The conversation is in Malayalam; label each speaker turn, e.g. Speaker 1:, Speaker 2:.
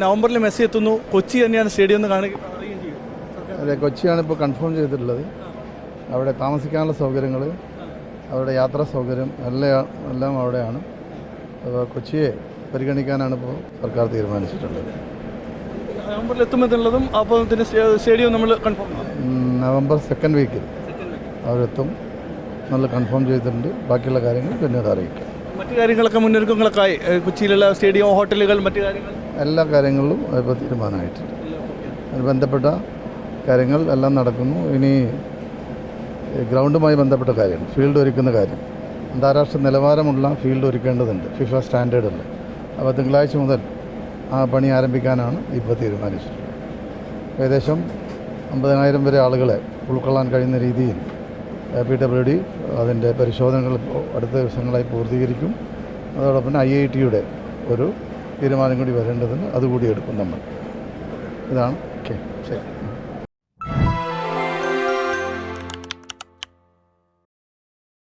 Speaker 1: നവംബറിൽ മെസ്സി എത്തുന്നു. കൊച്ചി തന്നെയാണ് സ്റ്റേഡിയം എന്ന് കാണുക
Speaker 2: അതെ കൊച്ചിയാണ് ഇപ്പോൾ കൺഫേം ചെയ്തിട്ടുള്ളത്. അവിടെ താമസിക്കാനുള്ള സൗകര്യങ്ങൾ അവരുടെ യാത്രാ സൗകര്യം എല്ലാം എല്ലാം അവിടെയാണ്. അപ്പോൾ കൊച്ചിയെ പരിഗണിക്കാനാണ് ഇപ്പോൾ സർക്കാർ തീരുമാനിച്ചിട്ടുള്ളത്.
Speaker 1: നവംബറിൽ എത്തുമെന്നുള്ളതും അപ്പോൾ സ്റ്റേഡിയം നമ്മൾ കൺഫേം
Speaker 2: നവംബർ സെക്കൻഡ് വീക്കിൽ അവരെത്തും. നമ്മൾ കൺഫേം ചെയ്തിട്ടുണ്ട്. ബാക്കിയുള്ള കാര്യങ്ങൾ പിന്നീട് അറിയിക്കാം.
Speaker 1: മറ്റു കാര്യങ്ങളൊക്കെ മുന്നൊരുക്കങ്ങളൊക്കെ കൊച്ചിയിലുള്ള സ്റ്റേഡിയം ഹോട്ടലുകൾ മറ്റു കാര്യങ്ങൾ?
Speaker 2: എല്ലാ കാര്യങ്ങളും ഇപ്പോൾ തീരുമാനമായിട്ടുണ്ട്. അതിന് ബന്ധപ്പെട്ട കാര്യങ്ങൾ എല്ലാം നടക്കുന്നു. ഇനി ഗ്രൗണ്ടുമായി ബന്ധപ്പെട്ട കാര്യം ഫീൽഡ് ഒരുക്കുന്ന കാര്യം. അന്താരാഷ്ട്ര നിലവാരമുള്ള ഫീൽഡ് ഒരുക്കേണ്ടതുണ്ട്. ഫിഫ സ്റ്റാൻഡേർഡുണ്ട് അപ്പോൾ തിങ്കളാഴ്ച മുതൽ ആ പണി ആരംഭിക്കാനാണ് ഇപ്പോൾ തീരുമാനിച്ചിട്ടുള്ളത്. ഏകദേശം അമ്പതിനായിരം വരെ ആളുകളെ ഉൾക്കൊള്ളാൻ കഴിയുന്ന രീതിയിൽ പി ഡബ്ല്യു ഡി അതിന്റെ പരിശോധനകൾ അടുത്ത ദിവസങ്ങളായി പൂർത്തീകരിക്കും. അതോടൊപ്പം ഐ ഐ ടിയുടെ ഒരു തീരുമാനം കൂടി വരേണ്ടതുണ്ട് അതുകൂടി എടുക്കും നമ്മൾ. ഇതാണ്. ഓക്കെ. ശരി.